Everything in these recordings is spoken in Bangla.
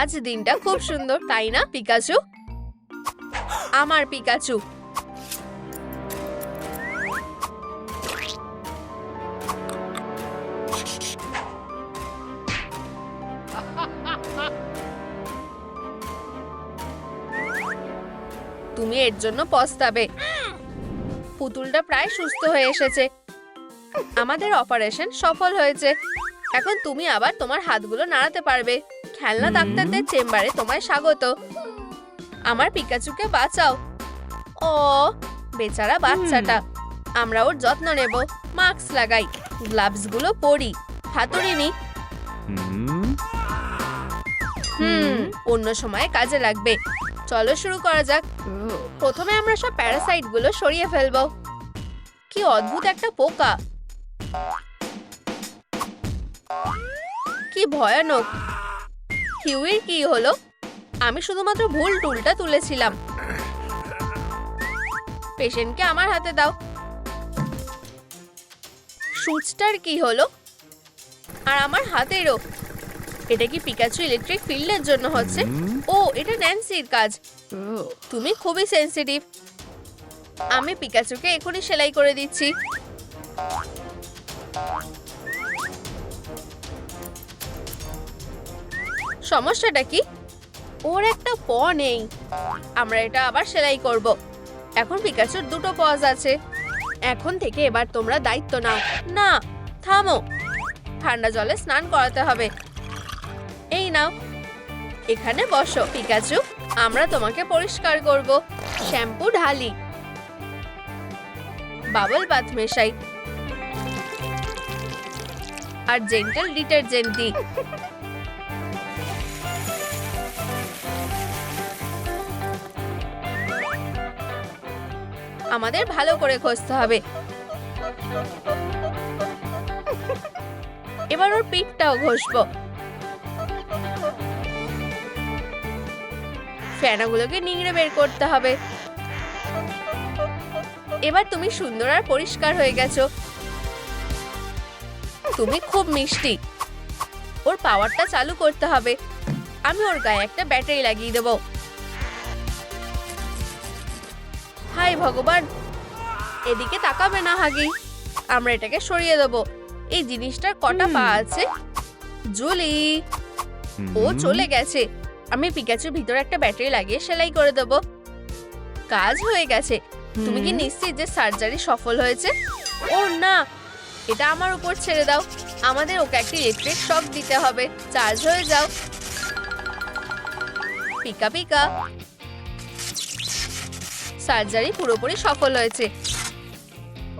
আজ দিনটা খুব সুন্দর, তাই না, পিকাচু? আমার পিকাচু। তুমি এর জন্য পস্তাবে। পুতুলটা প্রায় সুস্থ হয়ে এসেছে। আমাদের অপারেশন সফল হয়েছে। এখন তুমি আবার তোমার হাতগুলো নাড়াতে পারবে। খেলনা ডাক্তারদের চেম্বারে তোমায় স্বাগত। আমার পিকাচুকে বাঁচাও। ও বেচারা বাচ্চাটা। আমরা ওর যত্ন নেব। মাস্ক লাগাই গ্লাভসগুলো পরি হাতুড়ি নি। হুম। অন্য সময় কাজে লাগবে। চলো শুরু করা যাক। প্রথমে আমরা সব প্যারাসাইটগুলো সরিয়ে ফেলব। কি অদ্ভুত একটা পোকা। কি ভয়ানক। হিউইর কি হলো? আমি শুধুমাত্র ভুল টুলটা তুলেছিলাম। পেশেন্টকে আমার হাতে দাও। সুচটার কি হলো? আর আমার হাতেরও। এটা কি পিকাচু ইলেকট্রিক ফিল্ডের জন্য হচ্ছে। ও এটা ন্যান্সির কাজ। তুমি খুবই সেনসিটিভ আমি পিকাচুকে এখনই সেলাই করে দিচ্ছি। সমস্যাটা কি? ওর একটা প নেই। আমরা এটা আবার সেলাই করব। এখন পিকাচুর দুটো পজ আছে। এখন থেকে এবার তোমরা দায়িত্ব নাও। না, থামো। ঠান্ডা জলে স্নান করাতে হবে। এই নাও। এখানে বসো, পিকাচু। আমরা তোমাকে পরিষ্কার করব। শ্যাম্পু, ঢালি। বাবল বাথ মেশাই আর জেন্টাল ডিটারজেন্ট দিই আমাদের ভালো করে ঘষতে হবে। এবার ওর পিঠটাও ঘষবো। ফেনাগুলোকে নিংড়ে বের করতে হবে। এবার তুমি সুন্দর আর পরিষ্কার হয়ে গেছো। তুমি খুব মিষ্টি। ওর পাওয়ারটা চালু করতে হবে। আমি ওর গায়ে একটা ব্যাটারি লাগিয়ে দেব। হাই ভগবান। এদিকে তাকাবে না হাগি। আমরা এটাকে সরিয়ে দেব। এই জিনিসটার কটা পা আছে? জুলি। ও চলে গেছে। আমি পিকাচুর ভিতরে একটা ব্যাটারি লাগিয়ে সেলাই করে দেব। কাজ হয়ে গেছে। তুমি কি নিশ্চিত যে সার্জারি সফল হয়েছে? ও না। এটা আমার উপর ছেড়ে দাও। আমাদের ওকে একটা ইলেকট্রিক শক দিতে হবে। চার্জ হয়ে যাও। Pika Pika. সার্জারি পুরোপুরি সফল হয়েছে।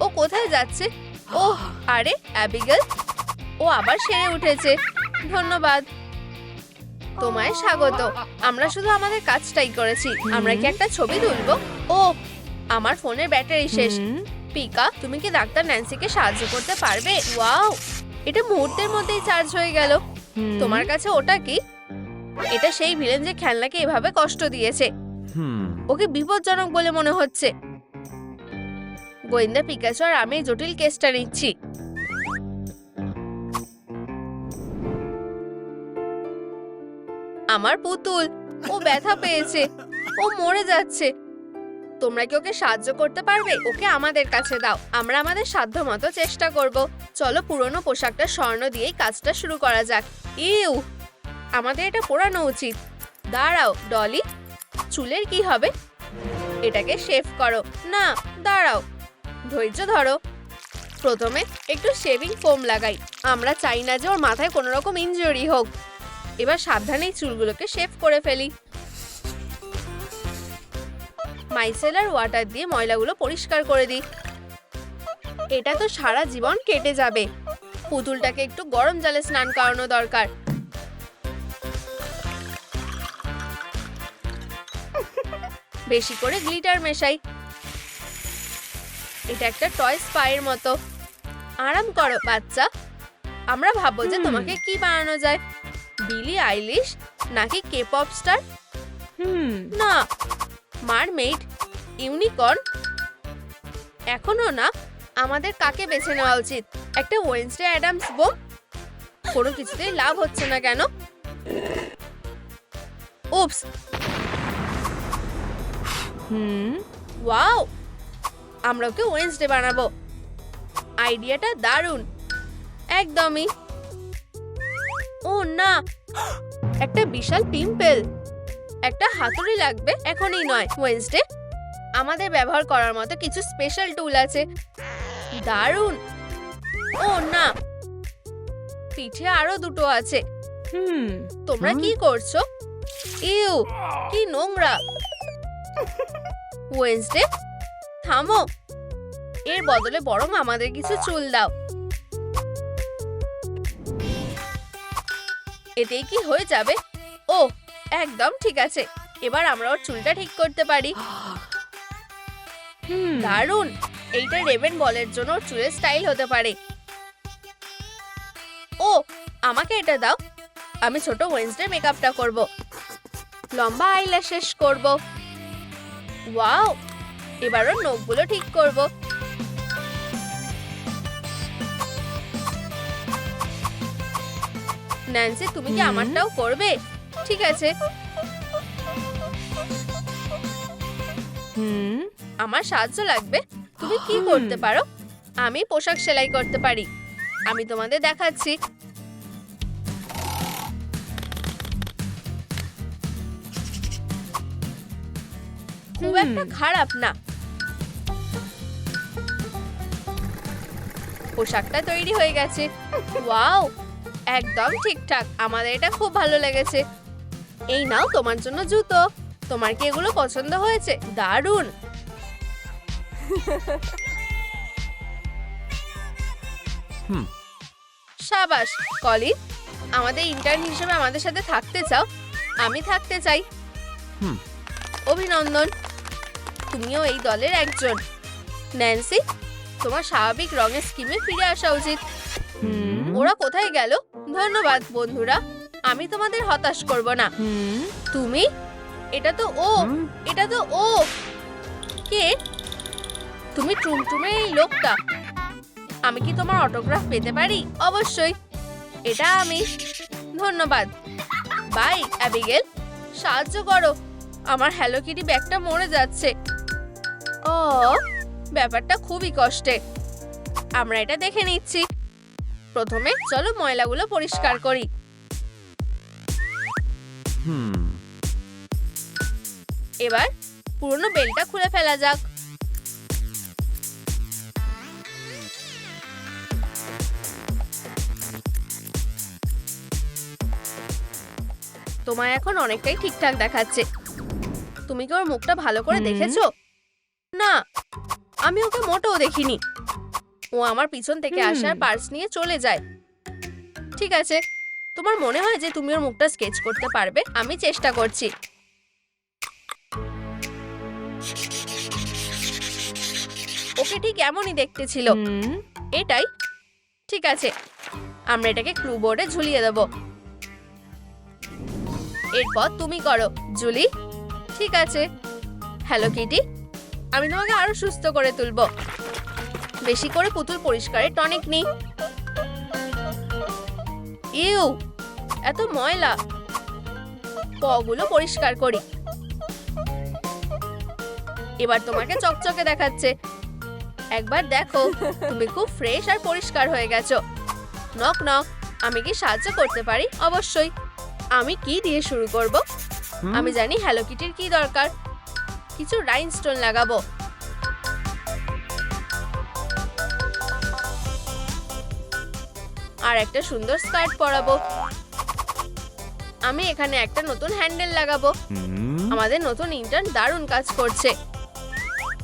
ও কোথায় যাচ্ছে? ও আরে অ্যাবিগেল। ও আবার সেরে উঠেছে। ধন্যবাদ। তোমায় স্বাগত। আমরা শুধু আমাদের কাজটাই করেছি। আমরা কি একটা ছবি তুলবো? ও আমার ফোনের ব্যাটারি শেষ। পিকা তুমি কি ডাক্তার ন্যান্সিকে সাহায্য করতে পারবে? ওয়াও এটা মুহূর্তের মধ্যেই চার্জ হয়ে গেল। তোমার কাছে ওটা কি? এটা সেই ভিলেন যে খেলনাকে এভাবে কষ্ট দিয়েছে। হুম। ওকে বিপজ্জনক বলে মনে হচ্ছে। গোয়েন্দা পিকাচু আর আমি জটিল কেসটা নিচ্ছি। আমার পুতুল, ও ব্যথা পেয়েছে, ও মরে যাচ্ছে। তোমরা কি ওকে সাহায্য করতে পারবে? ওকে আমাদের কাছে দাও, আমরা আমাদের সাধ্য মতো চেষ্টা করব। চলো পুরনো পোশাকটা স্বর্ণ দিয়েই কাজটা শুরু করা যাক। ইউ, আমাদের এটা পোড়ানো উচিত। দাঁড়াও, ডলি। চুলের কি হবে? এটাকে শেভ করো। না, দাঁড়াও। ধৈর্য ধরো। প্রথমে একটু শেভিং ফোম লাগাই। আমরা চাই না যে ওর মাথায় কোনো রকম ইনজুরি হোক। এবার সাবধানে চুলগুলোকে শেভ করে ফেলি। মাইসেলার ওয়াটার দিয়ে ময়লাগুলো পরিষ্কার করে দিই। এটা তো সারা জীবন কেটে যাবে। পুতুলটাকে একটু গরম জলে স্নান করানো দরকার। বেশি করে গ্লিটার মেশাই। এটা একটা টয় স্পাইয়ের মতো। আরাম করো বাচ্চা। আমরা ভাববো যে তোমাকে কি বানানো যায়? বিলি আইলিশ নাকি কে পপ স্টার হুম। না মারমেইড ইউনিকর্ন এখনও না আমাদের কাকে বেছে নেওয়া উচিত? একটা ওয়েন্সডে অ্যাডামস বোম? কোনো কিছুতেই লাভ হচ্ছে না কেন? Oops hmm. ওয়াও! আমরা ওকে ওয়েন্সডে বানাবো। আইডিয়াটা দারুণ। একদমই। ও না। একটা বিশাল পিম্পল। একটা হাতুড়ি লাগবে এখনই নয়। ওয়েন্সডে আমাদের ব্যবহার করার মতো কিছু স্পেশাল টুল আছে। দারুণ। ও না। পিঠে আরও দুটো আছে। হুম। তোমরা। কি করছ? ইউ কি নোংরা। ওয়েন্সডে থামো। এর বদলে বরং আমাদের কিছু চুল দাও। এতেই কি হয়ে যাবে? ও একদম ঠিক আছে। এবার আমরা ওর চুলটা ঠিক করতে পারি। হুম। দারুণ! এইটা রেভেন বলের জন্য ওর চুলের স্টাইল হতে পারে। ও আমাকে এটা দাও। আমি ছোট ওয়েন্সডে মেকআপটা করব। লম্বা আইল্যাশেস করব। ওয়াও এবার ওর নখগুলো ঠিক করব। ন্যান্সি তুমি কি। আমারটাও করবে? ঠিক আছে। হুম। আমার সাহায্য লাগবে। তুমি কি করতে পারো? আমি পোশাক সেলাই করতে পারি। আমি তোমাদের দেখাচ্ছি। খুব একটা খারাপ না। পোশাকটা তৈরি হয়ে গেছে। ওয়াও একদম ঠিকঠাক। আমাদের এটা খুব ভালো লেগেছে। এই নাও তোমার জন্য জুতো। তোমার কি এগুলো পছন্দ হয়েছে? দারুণ। হুম। সাবাস কলিন আমাদের ইন্টার্ন হিসেবে আমাদের সাথে থাকতে চাও। আমি থাকতে চাই। অভিনন্দন। তুমিও এই দলের একজন। ন্যান্সি তোমার স্বাভাবিক রঙের স্কিমে ফিরে আসা উচিত। ওরা কোথায় গেল? ধন্যবাদ বন্ধুরা। আমি তোমাদের হতাশ করব না। তুমি? এটা তো ও এটা তো ও। কে? তুমি টুমটুমে এই লোকটা। আমি কি তোমার অটোগ্রাফ পেতে পারি? অবশ্যই। এটা আমি। ধন্যবাদ। Bye Abigail. সাহায্য করো। আমার হ্যালো কিটি ব্যাগটা মরে যাচ্ছে। ও ব্যাপারটা খুবই কষ্টে। আমরা এটা দেখে নিচ্ছি। প্রথমে চলো ময়লাগুলো পরিষ্কার করি। এবার পুরনো বেলটা খুলে ফেলা যাক। তোমায় এখন অনেকটাই ঠিকঠাক দেখাচ্ছে। তুমি কি ওর মুখটা ভালো করে। দেখেছ? না আমি ওকে মোটেও দেখিনি। ও আমার পিছন থেকে আসার পার্স নিয়ে চলে যায়। ঠিক আছে তোমার মনে হয় যে তুমি ওর মুখটা স্কেচ করতে পারবে? আমি চেষ্টা করছি। ওকে ঠিক এমনই দেখতে ছিল। এটাই। ঠিক আছে আমরা এটাকে ক্লু বোর্ডে ঝুলিয়ে দেব। এরপর তুমি করো জুলি। ঠিক আছে। Hello Kitty. আমি তোমাকে আরও সুস্থ করে তুলবো। বেশি করে পুতুল পরিষ্কারের টনিক নেই। ইউ এত ময়লা। পগুলো পরিষ্কার করি। এবার তোমাকে চকচকে দেখাচ্ছে। একবার দেখো তুমি খুব ফ্রেশ আর পরিষ্কার হয়ে গেছো। নক নক আমি কি সাহায্য করতে পারি? অবশ্যই। আমি কি দিয়ে শুরু করব? আমি জানি হ্যালো কিটির কি দরকার। কিছু রাইনস্টোন লাগাবো। আর একটা সুন্দর স্কার্ট পরাবো। আমি এখানে একটা নতুন হ্যান্ডেল লাগাবো। আমাদের নতুন ইন্টার্ন দারুণ কাজ করছে।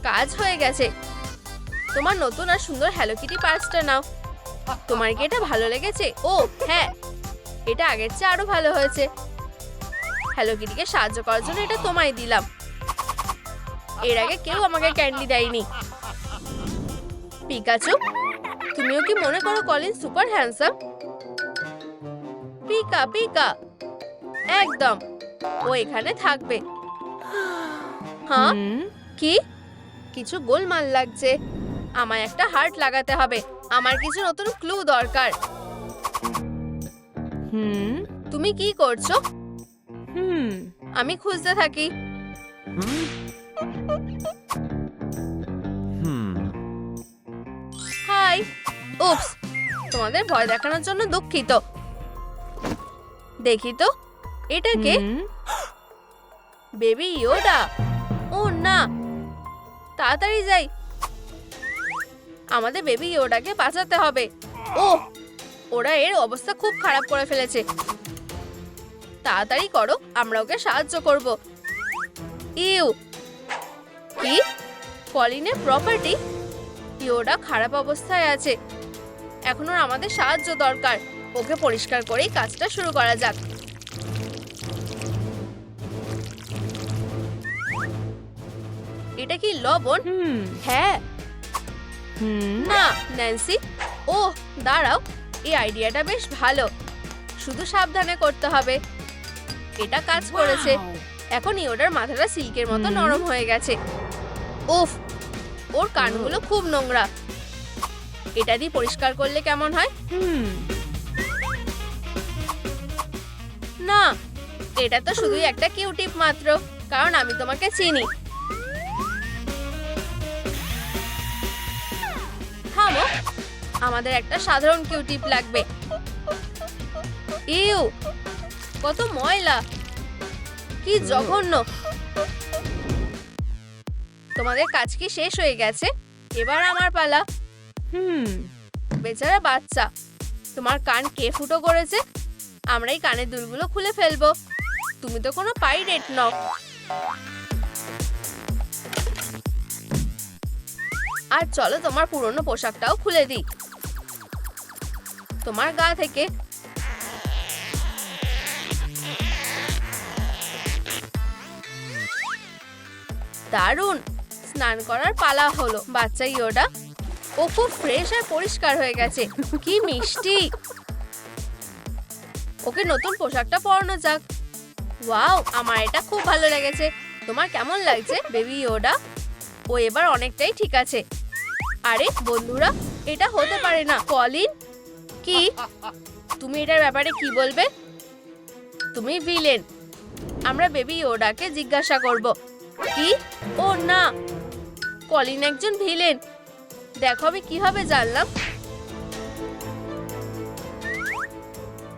কাজ হয়ে গেছে। তোমার নতুন আর সুন্দর হ্যালো কিটি পার্সটা নাও। তোমার কি এটা ভালো লেগেছে? ও হ্যাঁ। এটা আগের চেয়ে আরও ভালো হয়েছে। হ্যালো কিটিকে সাহায্য করার জন্য এটা তোমায় দিলাম। এর আগে কেউ আমাকে ক্যান্ডি দেয়নি। পিকাচু তুমিও কি মনে করো কলিন সুপার হ্যান্ডসাম? পিকা পিকা। একদম ও এখানে থাকবে। হ্যাঁ হুম। কি? কিছু গোলমাল লাগছে। আমায় একটা হার্ট লাগাতে হবে। আমার কিছু নতুন ক্লু দরকার। হুম। তুমি কি করছ? হুম। আমি খুঁজতে থাকি। উপস তোমাদের ভয় দেখানোর জন্য দুঃখিত। দেখি তো এটা কে? হুম, বেবি ইয়োডা? ও না তাড়াতাড়ি যাই। আমাদের বেবি ইয়োডাকে বাঁচাতে হবে। ও ওরা এর অবস্থা খুব খারাপ করে ফেলেছে। তাড়াতাড়ি করো আমরা ওকে সাহায্য করব। ইউ কি? কলিনের প্রপার্টি ইয়োডা খারাপ অবস্থায় আছে। এখন ওর আমাদের সাহায্য দরকার। ওকে পরিষ্কার করেই কাজটা শুরু করা যাক। এটা কি লবণ? হ্যাঁ। না ন্যান্সি। ও দাঁড়াও। এই আইডিয়াটা বেশ ভালো। শুধু সাবধানে করতে হবে। এটা কাজ করেছে। এখন ইওটার মাথাটা সিল্কের মতো নরম হয়ে গেছে। উফ ওর কানগুলো খুব নোংরা। এটা দিয়ে পরিষ্কার করলে কেমন হয়? হুম, না এটা তো শুধুই একটা কিউটিপ মাত্র কারণ আমি তোমাকে চিনি। থামো আমাদের একটা সাধারণ কিউটিপ লাগবে। ইউ কত ময়লা কি জঘন্য। তোমাদের কাজ কি শেষ হয়ে গেছে? এবার আমার পালা। হুম, বেচারা বাচ্চা। তোমার কান কে ফুটো করেছে? আমরা এই কানের দুলগুলো খুলে ফেলব। তুমি তো কোনো পাইরেট নও। আর চলো তোমার পুরনো পোশাকটাও খুলে দিই। তোমার গা থেকে। দারুণ! স্নান করার পালা হলো। বাচ্চা ইয়োডা। ও খুব ফ্রেশ আর পরিষ্কার হয়ে গেছে। কি মিষ্টি। ওকে নতুন পোশাকটা পরানো যাক। ওয়াও, আমার এটা খুব ভালো লেগেছে। তোমার কেমন লাগছে, বেবি ইয়োডা? ও এবার অনেকটাই ঠিক আছে। আরে, বন্ধুরা, এটা হতে পারে না। কলিন? কি? তুমি এটার ব্যাপারে কি বলবে? তুমি ভিলেন। আমরা বেবি ইয়োডাকে জিজ্ঞাসা করব। কি? ও না। কলিন একজন ভিলেন। দেখো আমি কীভাবে জানলাম।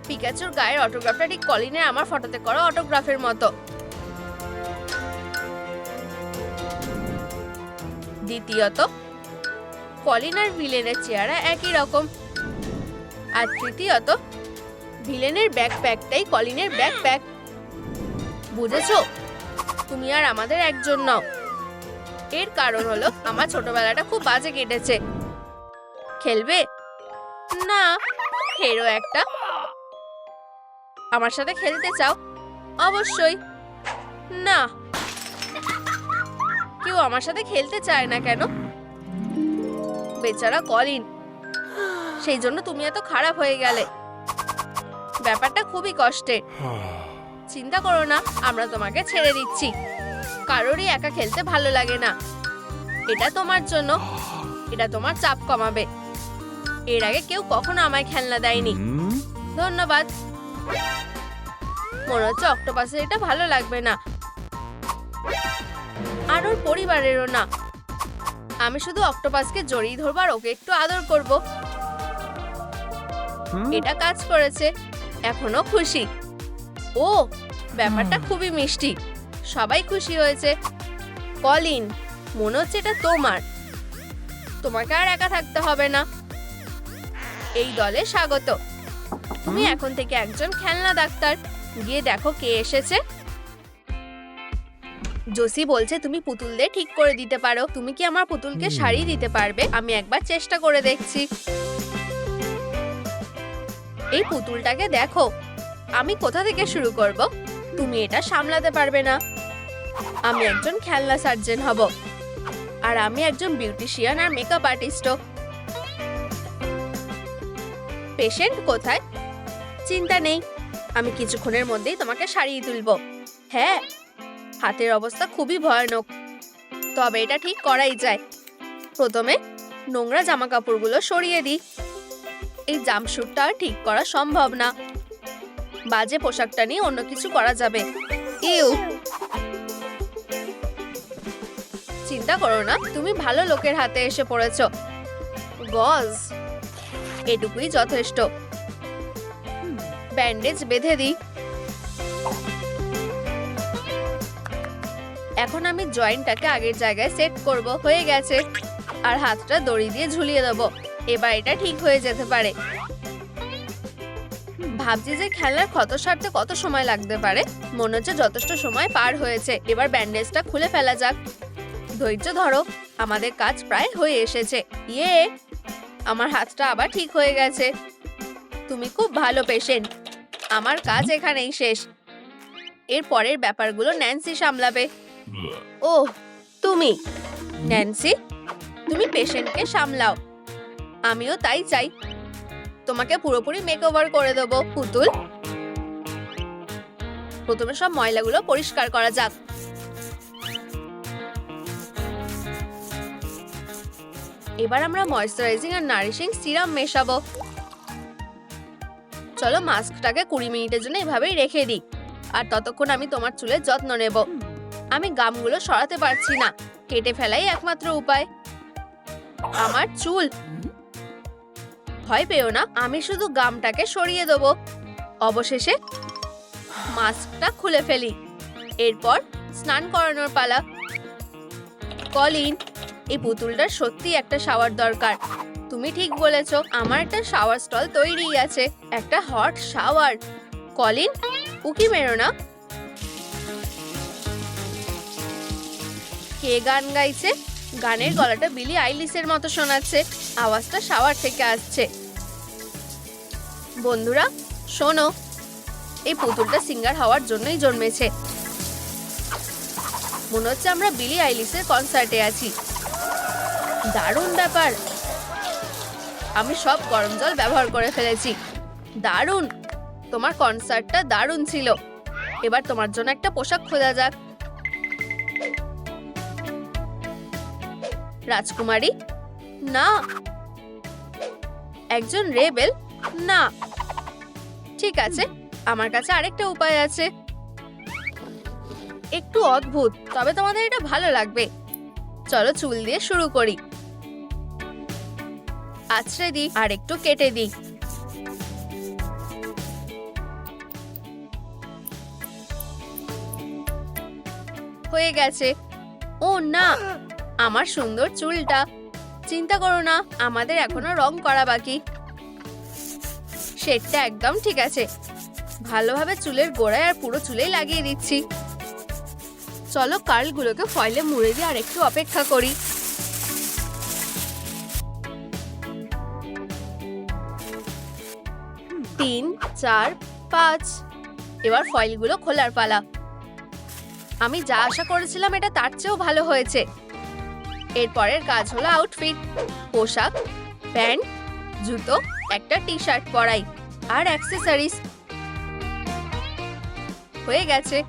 পিকাচুর গায়ের অটোগ্রাফটা ঠিক কলিনের আমার ফটোতে করা অটোগ্রাফের মতো। দ্বিতীয়ত কলিন আর ভিলেনের চেহারা একই রকম। আর তৃতীয়ত ভিলেনের ব্যাকপ্যাকটাই কলিনের ব্যাকপ্যাক বুঝেছ? তুমি আর আমাদের একজন নও। এর কারণ হলো আমার ছোটবেলাটা খুব বাজে কেটেছে। খেলবে? না হেরো একটা। আমার সাথে খেলতে চাও? অবশ্যই। না। কেউ আমার সাথে খেলতে চায় না কেন? বেচারা কলিন। সেই জন্য তুমি এত খারাপ হয়ে গেলে। ব্যাপারটা খুবই কষ্টের। চিন্তা করো না আমরা তোমাকে ছেড়ে দিচ্ছি। কারোরই একা খেলতে ভালো লাগে না। এটা তোমার জন্য। এটা তোমার চাপ কমাবে। এর আগে কেউ কখনো আমায় খেলনা দেয়নি। ধন্যবাদ। মনে হচ্ছে অক্টোপাসের এটা ভালো লাগবে না। আর ওর পরিবারেরও না। আমি শুধু অক্টোপাসকে জড়িয়ে ধরবো আর ওকে একটু আদর করব। এটা কাজ করেছে। এখনও খুশি। ও ব্যাপারটা খুবই মিষ্টি। সবাই খুশি হয়েছে। কলিন মনে হচ্ছে এটা তোমার। তোমাকে আর একা থাকতে হবে না। এই দলে স্বাগত। তুমি এখন থেকে একজন খেলনা ডাক্তার। গিয়ে দেখো কে এসেছে। জোসি বলছে তুমি পুতুলদের ঠিক করে দিতে পারো। তুমি কি আমার পুতুলকে। শাড়ি দিতে পারবে? আমি একবার চেষ্টা করে দেখছি। এই পুতুলটাকে দেখো। আমি কোথা থেকে শুরু করব? তুমি এটা সামলাতে পারবে না। আমি একজন খেলনা সার্জন হব। আর আমি একজন বিউটিশিয়ান আর মেকআপ আর্টিস্টও পেশেন্ট কোথায়? চিন্তা নেই। আমি কিছুক্ষণের মধ্যেই তোমাকে সারিয়ে তুলবো। হ্যাঁ হাতের অবস্থা খুবই ভয়ানক। তবে এটা ঠিক করাই যায়। প্রথমে নোংরা জামা কাপড়গুলো সরিয়ে দিই। এই জামশুটটা আর ঠিক করা সম্ভব না। বাজে পোশাকটা নিয়ে অন্য কিছু করা যাবে। ইউ! চিন্তা করো না, তুমি ভালো লোকের হাতে এসে পড়েছ। গজ এটুকুই যথেষ্ট। ব্যান্ডেজ বেঁধে দিই। এখন আমি জয়েন্টটাকে আগের জায়গায় সেট করব, হয়ে গেছে। আর হাতটা দড়ি দিয়ে ঝুলিয়ে দেবো। এবার এটা ঠিক হয়ে যেতে পারে। ভাবছি যে খেলার ক্ষত সারতে কত সময় লাগতে পারে? মনে হচ্ছে যথেষ্ট সময় পার হয়েছে। এবার ব্যান্ডেজটা খুলে ফেলা যাক। ধৈর্য ধরো আমাদের কাজ প্রায় হয়ে এসেছে। ইয়ে আমার হাতটা আবার ঠিক হয়ে গেছে। তুমি খুব ভালো পেশেন্ট আমার কাজ এখানেই শেষ। এর পরের ব্যাপারগুলো ন্যান্সি সামলাবে। ও তুমি। ন্যান্সি তুমি পেশেন্টকে সামলাও। আমিও তাই চাই। তোমাকে পুরোপুরি মেকওভার করে দেবো পুতুল। প্রথমে সব ময়লাগুলো পরিষ্কার করা যাক। এবার আমরা ময়শ্চারাইজিং আর নারিশিং সিরাম মেশাবো। চলো মাস্কটাকে কুড়ি মিনিটের জন্য এভাবেই রেখে দিই। আর ততক্ষণ আমি তোমার চুলের যত্ন নেব। আমি গামগুলো সরাতে পারছি না। কেটে ফেলাই একমাত্র উপায়। আমার চুল। ভয় পেও না, আমি শুধু গামটাকে সরিয়ে দেবো। অবশেষে মাস্কটা খুলে ফেলি। এরপর স্নান করানোর পালা। কলিন এই পুতুলটার সত্যি একটা শাওয়ার দরকার। তুমি ঠিক বলেছ, আমার একটা শাওয়ার স্টল তৈরি আছে, একটা হট শাওয়ার কলিন, উকি মেরো না। কে গান গাইছে? গানের গলাটা বিলি আইলিসের মতো শোনাচ্ছে, আওয়াজটা শাওয়ার থেকে আসছে। বন্ধুরা, শোনো, এই পুতুলটা সিঙ্গার হওয়ার জন্যই জন্মেছে। মনে হচ্ছে আমরা বিলি আইলিসের কনসার্টে আছি। দারুণ ব্যাপার। আমি সব গরম জল ব্যবহার করে ফেলেছি। দারুণ। তোমার কনসার্টটা দারুণ ছিল। এবার তোমার জন্য একটা পোশাক খোঁজা যাক। রাজকুমারী? না। একজন রেবেল? না। ঠিক আছে, আমার কাছে আরেকটা উপায় আছে। একটু অদ্ভুত, তবে তোমাদের এটা ভালো লাগবে। চলো চুল দিয়ে শুরু করি। আছড়ে দিই আর একটু কেটে দিই। হয়ে গেছে। ও না, আমার সুন্দর চুলটা। চিন্তা করো না, আমাদের এখনও রং করা বাকি। শেডটা একদম ঠিক আছে। ভালোভাবে চুলের গোড়ায় আর পুরো চুলেই লাগিয়ে দিচ্ছি। চলো কার্লগুলোকে ফয়েলে মুড়ে দিয়ে আর একটু অপেক্ষা করি। তিন, চার, পাঁচ। এবার ফয়েলগুলো খোলার পালা। আমি যা আশা করেছিলাম এটা তার চেয়েও ভালো হয়েছে। এরপরের কাজ হলো আউটফিট পোশাক, প্যান্ট, জুতো, একটা টি শার্ট পরাই, আর অ্যাক্সেসরিজ হয়ে গেছে।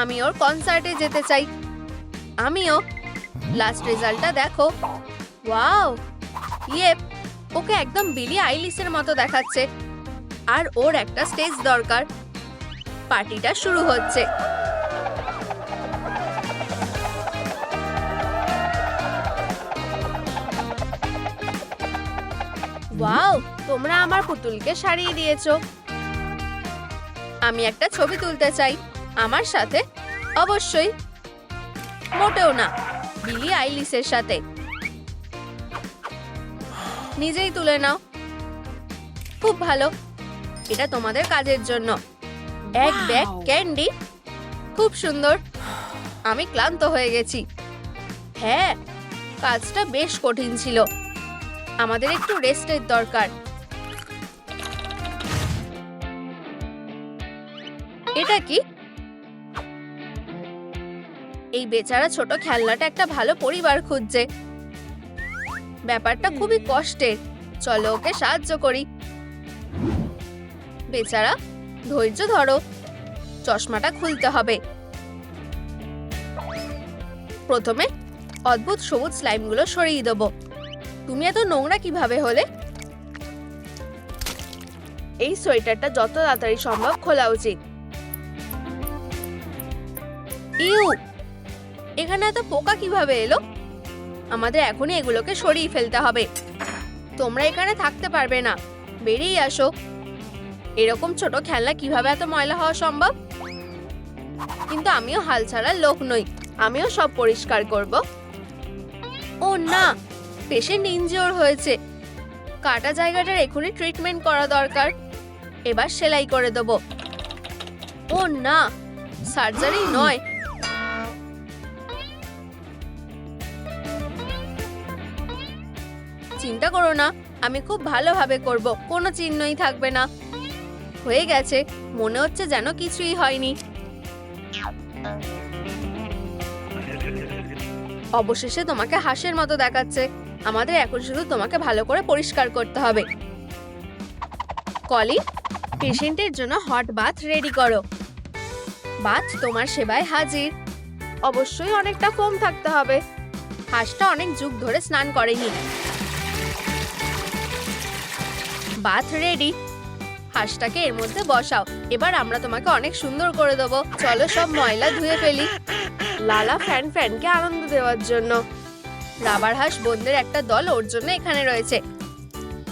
আমি ওর কনসার্টে যেতে চাই। আমিও। লাস্ট রেজাল্টটা দেখো। ওয়াও ইয়ে ওকে একদম বিলি আইলিসের মতো দেখাচ্ছে। আর ওর একটা স্টেজ দরকার। পার্টিটা শুরু হচ্ছে। ওয়াও, তোমরা আমার পুতুলকে সারিয়ে দিয়েছ। আমি একটা ছবি তুলতে চাই। আমার সাথে অবশ্যই। মোটেও না, বিলি আইলিসের সাথে। নিজেই তুলে নাও। খুব ভালো। এটা তোমাদের কাজের জন্য। এক ব্যাগ ক্যান্ডি। খুব সুন্দর। আমি ক্লান্ত হয়ে গেছি। হ্যাঁ কাজটা বেশ কঠিন ছিল। আমাদের একটু রেস্টের দরকার। এটা কি? এই বেচারা ছোট খেলনাটা একটা ভালো পরিবার খুঁজছে। ব্যাপারটা খুবই কষ্টের। চলো ওকে সাহায্য করি। বেচারা, ধৈর্য ধরো। চশমাটা খুলতে হবে। প্রথমে অদ্ভুত সবুজ স্লাইমগুলো সরিয়ে দেবো। তুমি এত নোংরা কীভাবে হলে? এই সোয়েটারটা যত তাড়াতাড়ি সম্ভব খোলা উচিত। ইউ! এখানে এত পোকা কীভাবে এলো? আমাদের এখনই এগুলোকে সরিয়ে ফেলতে হবে। তোমরা এখানে থাকতে পারবে না। বেরিয়ে আসো। এরকম ছোট খেলনা কীভাবে এত ময়লা হওয়া সম্ভব? কিন্তু আমিও হাল ছাড়ার লোক নই। আমিও সব পরিষ্কার করব। ও না পেশেন্ট ইনজিওর হয়েছে। কাটা জায়গাটার এখনই ট্রিটমেন্ট করা দরকার। এবার সেলাই করে দেব। ও না সার্জারি নয়। চিন্তা করো না, আমি খুব ভালোভাবে করব, কোনো চিহ্নই থাকবে না। হয়ে গেছে, মনে হচ্ছে যেন কিছুই হয়নি। অবশেষে তোমাকে হাঁসের মতো দেখাচ্ছে। আমাদের এখন শুধু তোমাকে ভালো করে পরিষ্কার করতে হবে। কলি, পেশেন্টের জন্য হট বাথ রেডি করো। বাথ তোমার সেবায় হাজির। অবশ্যই অনেকটা ফোম থাকতে হবে। হাঁসটা অনেক যুগ ধরে স্নান করেনি। বাথ রেডি হাঁসটাকে এর মধ্যে বসাও। এবার আমরা তোমাকে অনেক সুন্দর করে দেবো। চলো সব ময়লা ধুয়ে ফেলি। লালা ফ্যান ফ্যানকে আনন্দ দেওয়ার জন্য। রাবার হাঁস বোনদের একটা দল ওর জন্য এখানে রয়েছে।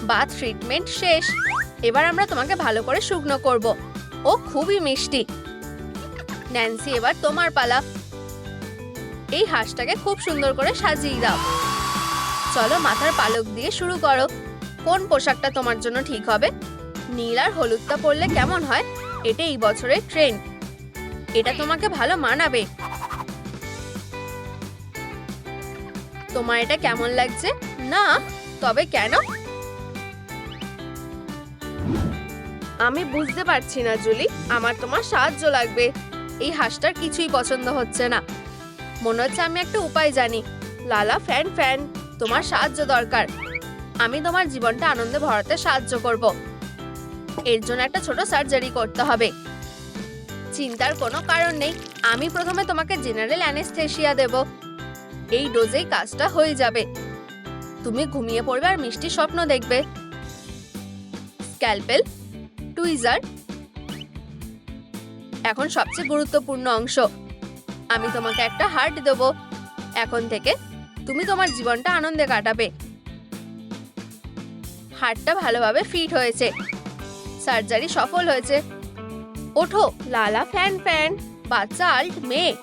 বাথ ট্রিটমেন্ট শেষ। এবার আমরা তোমাকে ভালো করে শুকনো করব। ও খুবই মিষ্টি। ন্যান্সি এবার তোমার পালা। এই হাঁসটাকে খুব সুন্দর করে সাজিয়ে দাও। চলো মাথার পালক দিয়ে শুরু করো। কোন পোশাকটা তোমার জন্য ঠিক হবে? নীল আর হলুদটা পরলে কেমন হয়? এটা এই বছরের ট্রেন্ড এটা তোমাকে ভালো মানাবে। তোমার এটা কেমন লাগছে? না, তবে কেন? আমি বুঝতে পারছি না, জুলি। আমার তোমার সাহায্য লাগবে। এই হাঁসটার কিছুই পছন্দ হচ্ছে না। মনে হচ্ছে আমি একটা উপায় জানি। লালা, ফ্যান ফ্যান। তোমার সাহায্য দরকার। আমি তোমার জীবনটা আনন্দে ভরাতে সাহায্য করব। এর জন্য একটা ছোট সার্জারি করতে হবে। চিন্তার কোনো কারণ নেই। আমি প্রথমে তোমাকে জেনারেল অ্যানেস্থেশিয়া দেব। এই ডোজেই কাজটা হয়ে যাবে। তুমি ঘুমিয়ে পড়বে আর মিষ্টি স্বপ্ন দেখবে। স্ক্যালপেল টুইজার এখন সবচেয়ে গুরুত্বপূর্ণ অংশ। আমি তোমাকে একটা হার্ট দেব। এখন থেকে তুমি তোমার জীবনটা আনন্দে কাটাবে। হাড়টা ভালোভাবে ফিট হয়েছে। সার্জারি সফল হয়েছে। ওঠো, লালা ফ্যান ফ্যান, বাচ্চা আল্ট মেয়ে।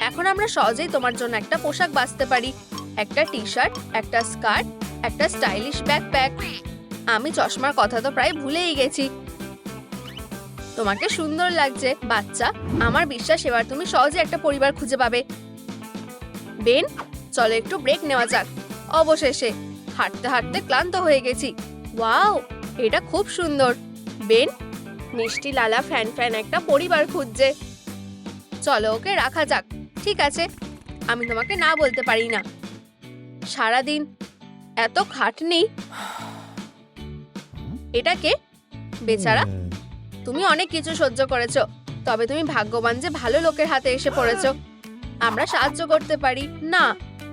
এখন আমরা সহজেই তোমার জন্য একটা পোশাক বাঁচতে পারি। একটা টি শার্ট একটা স্কার্ট, একটা স্টাইলিশ ব্যাকপ্যাক। আমি চশমার কথা তো প্রায় ভুলেই গেছি। তোমাকে সুন্দর লাগছে। বাচ্চা, আমার বিশ্বাস, এবার তুমি সহজে একটা পরিবার খুঁজে পাবে। বেন, চলো একটু ব্রেক নেওয়া যাক। অবশেষে হাঁটতে হাঁটতে ক্লান্ত হয়ে গেছি। ওয়াও এটা খুব সুন্দর। বেন মিষ্টি লালা ফ্যান ফ্যান একটা পরিবার খুঁজছে। চলো ওকে রাখা যাক ঠিক আছে? আমি তোমাকে না বলতে পারি না। সারাদিন এত খাটনি। এটাকে বেচারা তুমি অনেক কিছু সহ্য করেছ তবে তুমি ভাগ্যবান যে ভালো লোকের হাতে এসে পড়েছ। আমরা সাহায্য করতে পারি। না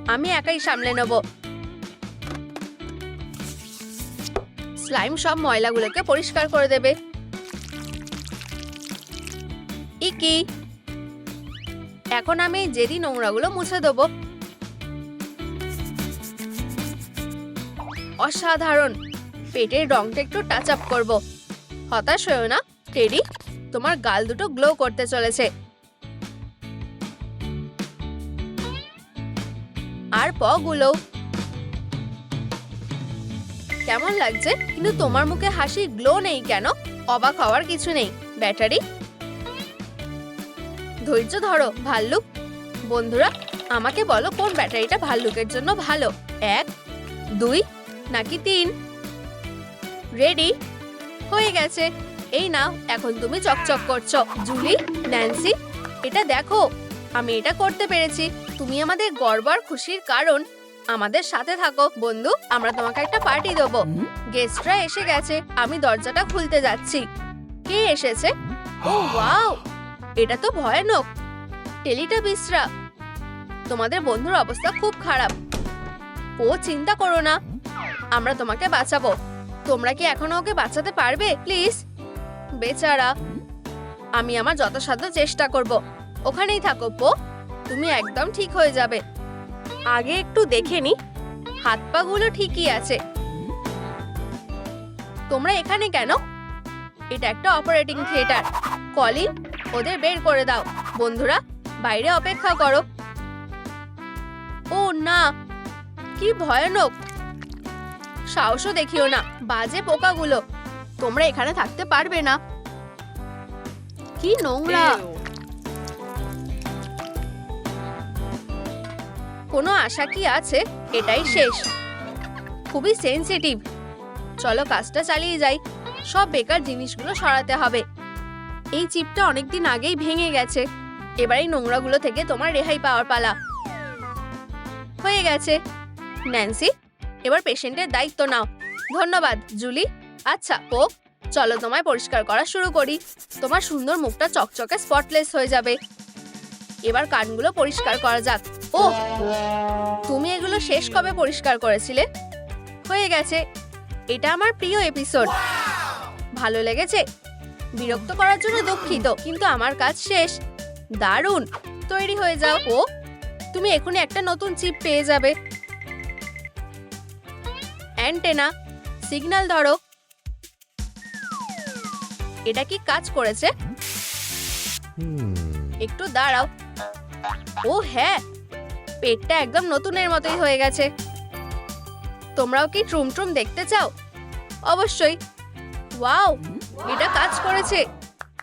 আমি একাই সামলে নেব। স্লাইম সব ময়লাগুলোকে পরিষ্কার করে দেবে। ইকি, এখন আমি জেদি নোংরাগুলো মুছে দেবো। অসাধারণ, পেটের রংটা একটু টাচ আপ করব। হতাশ হয়েও না টেডি তোমার গাল দুটো গ্লো করতে চলেছে। আর পগুলো। কেমন লাগছে? কিন্তু তোমার মুখে হাসি গ্লো নেই কেন? অবাক হওয়ার কিছু নেই, ব্যাটারি। ধৈর্য ধরো, ভাল্লুক। বন্ধুরা, আমাকে বলো কোন ব্যাটারিটা ভাল্লুকের জন্য ভালো? এক, দুই, নাকি তিন? রেডি হয়ে গেছে। এই নাও, এখন তুমি চকচক করছ। জুলি, ন্যান্সি, এটা দেখো, আমি এটা করতে পেরেছি। তুমি আমাদের গর্বর খুশির কারণ। আমাদের সাথে থাকো বন্ধু। আমরা তোমাকে একটা পার্টি দেবো। গেস্টরা এসে গেছে। আমি দরজাটা খুলতে যাচ্ছি। কে এসেছে? ও ওয়াও এটা তো ভয়ানক। টেলিটা বিশ্রা তোমাদের বন্ধুর অবস্থা খুব খারাপ। ও চিন্তা করো না। আমরা তোমাকে বাঁচাবো। তোমরা কি এখনও ওকে বাঁচাতে পারবে? প্লিজ বেচারা আমি আমার যথাসাধ্য চেষ্টা করব। ওখানেই থাকো পো। তুমি একদম ঠিক হয়ে যাবে। আগে একটু দেখে নি। হাত পা গুলো ঠিকই আছে। তোমরা এখানে কেন? এটা একটা অপারেটিং থিয়েটার। কলিন, ওদের বের করে দাও। বন্ধুরা, বাইরে অপেক্ষা করো। ও না, কি ভয়ানক। সাহসও দেখিও না, বাজে পোকাগুলো। তোমরা এখানে থাকতে পারবে না। কি নোংরা। কোনো আশা কি আছে? এটাই শেষ। খুবই সেনসিটিভ চলো কাজটা চালিয়ে যাই। সব বেকার জিনিসগুলো সরাতে হবে। এই চিপটা অনেকদিন আগেই ভেঙে গেছে। এবার এই নোংরাগুলো থেকে তোমার রেহাই পাওয়ার পালা। হয়ে গেছে। ন্যান্সি, এবার পেশেন্টের দায়িত্ব নাও। ধন্যবাদ, জুলি। আচ্ছা ও, চলো তোমায় পরিষ্কার করা শুরু করি। তোমার সুন্দর মুখটা চকচকে স্পটলেস হয়ে যাবে। এবার কানগুলো পরিষ্কার করা যাক। ও তুমি এগুলো শেষ কবে পরিষ্কার করেছিলে? হয়ে গেছে। এটা আমার প্রিয় এপিসোড ভালো লেগেছে? বিরক্ত করার জন্য দুঃখিত কিন্তু আমার কাজ শেষ। দারুণ। তৈরি হয়ে যাও ও। তুমি এখনই একটা নতুন চিপ পেয়ে যাবে। অ্যান্টেনা সিগন্যাল ধরো। এটা কি কাজ করেছে? একটু দাঁড়াও। ও হ্যাঁ পেটটা একদম নতুনের মতোই হয়ে গেছে। তোমরাও কি ট্রুম ট্রুম দেখতে চাও? অবশ্যই। ওয়াও, এটা কাজ করেছে।